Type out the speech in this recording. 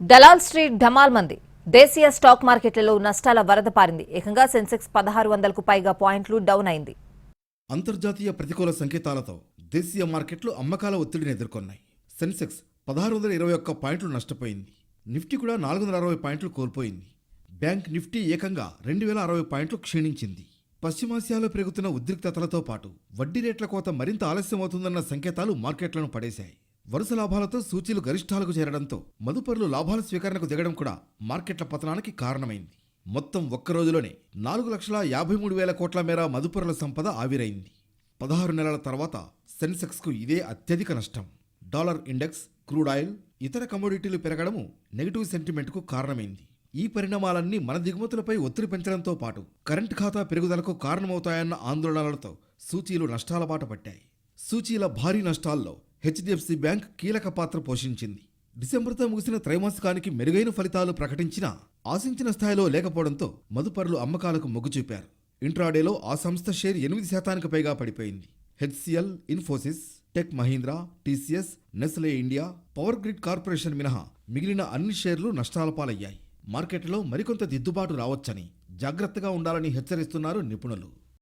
Dalal street Dhamaal మంది. దేశీయ stock మార్కెట్లలో నష్టాల వరద పారింది. ఏకంగా సెన్సెక్స్ పదహారు వందలకు పైగా పాయింట్లు డౌన్ అయింది. అంతర్జాతీయ ప్రతికూల సంకేతాలతో దేశీయ మార్కెట్లు అమ్మకాల ఒత్తిడిని ఎదుర్కొన్నాయి. సెన్సెక్స్ పదహారు వందల ఇరవై ఒక్క పాయింట్లు నష్టపోయింది. నిఫ్టీ కూడా నాలుగు వందల అరవై పాయింట్లు కోల్పోయింది. బ్యాంక్ నిఫ్టీ ఏకంగా రెండు వేల అరవై పాయింట్లు క్షీణించింది. పశ్చిమాసియాలో పెరుగుతున్న ఉద్రిక్తతలతో పాటు వడ్డీ రేట్ల కోత మరింత ఆలస్యమవుతుందన్న సంకేతాలు మార్కెట్లను పడేశాయి. వరుస లాభాలతో సూచీలు గరిష్టాలకు చేరడంతో మదుపరులు లాభాల స్వీకరణకు దిగడం కూడా మార్కెట్ల పతనానికి కారణమైంది. మొత్తం ఒక్క రోజులోనే నాలుగు లక్షల యాభై మూడు వేల కోట్ల మేర మదుపరుల సంపద ఆవిరైంది. పదహారు నెలల తర్వాత సెన్సెక్స్కు ఇదే అత్యధిక నష్టం. డాలర్ ఇండెక్స్ క్రూడ్ ఆయిల్ ఇతర కమోడిటీలు పెరగడము నెగిటివ్ సెంటిమెంట్కు కారణమైంది. ఈ పరిణామాలన్నీ మన దిగుమతులపై ఒత్తిడి పెంచడంతో పాటు కరెంట్ ఖాతా పెరుగుదలకు కారణమవుతాయన్న ఆందోళనలతో సూచీలు నష్టాల బాట పట్టాయి. సూచీల భారీ నష్టాల్లో హెచ్డిఎఫ్సి బ్యాంక్ కీలక పాత్ర పోషించింది. డిసెంబర్తో ముగిసిన త్రైమాసికానికి మెరుగైన ఫలితాలు ప్రకటించినా ఆశించిన స్థాయిలో లేకపోవడంతో మదుపరులు అమ్మకాలకు మొగ్గు చూపారు. ఇంట్రాడేలో ఆ సంస్థ షేర్ ఎనిమిది శాతానికి పైగా పడిపోయింది. HCL Infosys tech Mahindra TCS Nestle India power grid corporation మినహా మిగిలిన అన్ని షేర్లు నష్టాల పాలయ్యాయి. మార్కెట్లో మరికొంత దిద్దుబాటు రావచ్చని జాగ్రత్తగా ఉండాలని హెచ్చరిస్తున్నారు నిపుణులు.